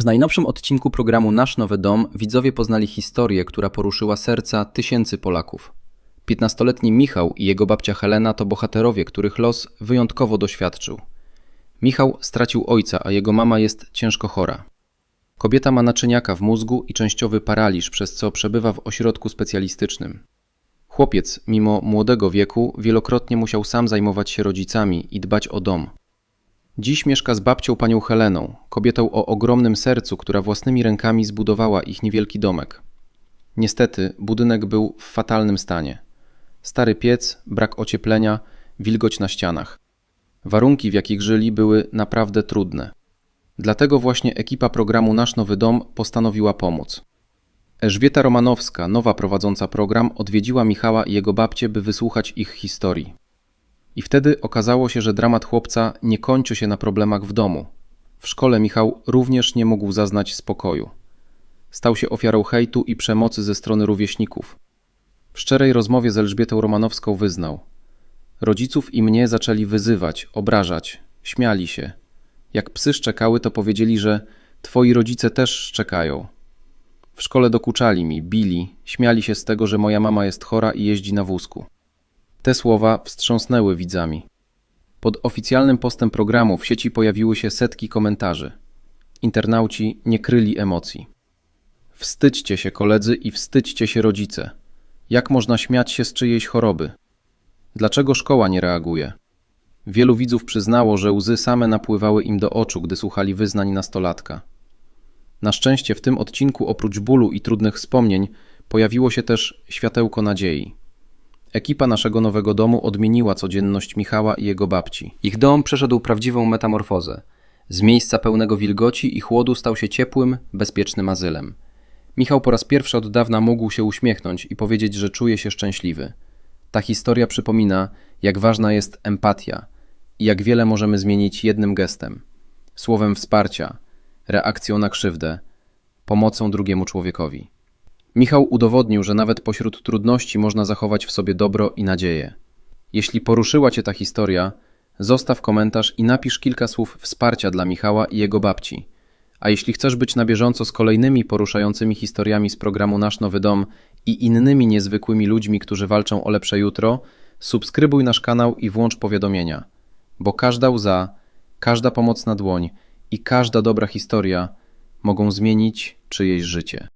W najnowszym odcinku programu Nasz Nowy Dom widzowie poznali historię, która poruszyła serca tysięcy Polaków. 15-letni Michał i jego babcia Helena to bohaterowie, których los wyjątkowo doświadczył. Michał stracił ojca, a jego mama jest ciężko chora. Kobieta ma naczyniaka w mózgu i częściowy paraliż, przez co przebywa w ośrodku specjalistycznym. Chłopiec, mimo młodego wieku, wielokrotnie musiał sam zajmować się rodzicami i dbać o dom. Dziś mieszka z babcią panią Heleną, kobietą o ogromnym sercu, która własnymi rękami zbudowała ich niewielki domek. Niestety, budynek był w fatalnym stanie. Stary piec, brak ocieplenia, wilgoć na ścianach. Warunki, w jakich żyli, były naprawdę trudne. Dlatego właśnie ekipa programu Nasz Nowy Dom postanowiła pomóc. Elżbieta Romanowska, nowa prowadząca program, odwiedziła Michała i jego babcię, by wysłuchać ich historii. I wtedy okazało się, że dramat chłopca nie kończy się na problemach w domu. W szkole Michał również nie mógł zaznać spokoju. Stał się ofiarą hejtu i przemocy ze strony rówieśników. W szczerej rozmowie z Elżbietą Romanowską wyznał: Rodziców i mnie zaczęli wyzywać, obrażać, śmiali się. Jak psy szczekały, to powiedzieli, że twoi rodzice też szczekają. W szkole dokuczali mi, bili, śmiali się z tego, że moja mama jest chora i jeździ na wózku. Te słowa wstrząsnęły widzami. Pod oficjalnym postem programu w sieci pojawiły się setki komentarzy. Internauci nie kryli emocji. Wstydźcie się koledzy i wstydźcie się rodzice. Jak można śmiać się z czyjejś choroby? Dlaczego szkoła nie reaguje? Wielu widzów przyznało, że łzy same napływały im do oczu, gdy słuchali wyznań nastolatka. Na szczęście w tym odcinku oprócz bólu i trudnych wspomnień pojawiło się też światełko nadziei. Ekipa naszego nowego domu odmieniła codzienność Michała i jego babci. Ich dom przeszedł prawdziwą metamorfozę. Z miejsca pełnego wilgoci i chłodu stał się ciepłym, bezpiecznym azylem. Michał po raz pierwszy od dawna mógł się uśmiechnąć i powiedzieć, że czuje się szczęśliwy. Ta historia przypomina, jak ważna jest empatia i jak wiele możemy zmienić jednym gestem, słowem wsparcia, reakcją na krzywdę, pomocą drugiemu człowiekowi. Michał udowodnił, że nawet pośród trudności można zachować w sobie dobro i nadzieję. Jeśli poruszyła Cię ta historia, zostaw komentarz i napisz kilka słów wsparcia dla Michała i jego babci. A jeśli chcesz być na bieżąco z kolejnymi poruszającymi historiami z programu Nasz Nowy Dom i innymi niezwykłymi ludźmi, którzy walczą o lepsze jutro, subskrybuj nasz kanał i włącz powiadomienia, bo każda łza, każda pomocna dłoń i każda dobra historia mogą zmienić czyjeś życie.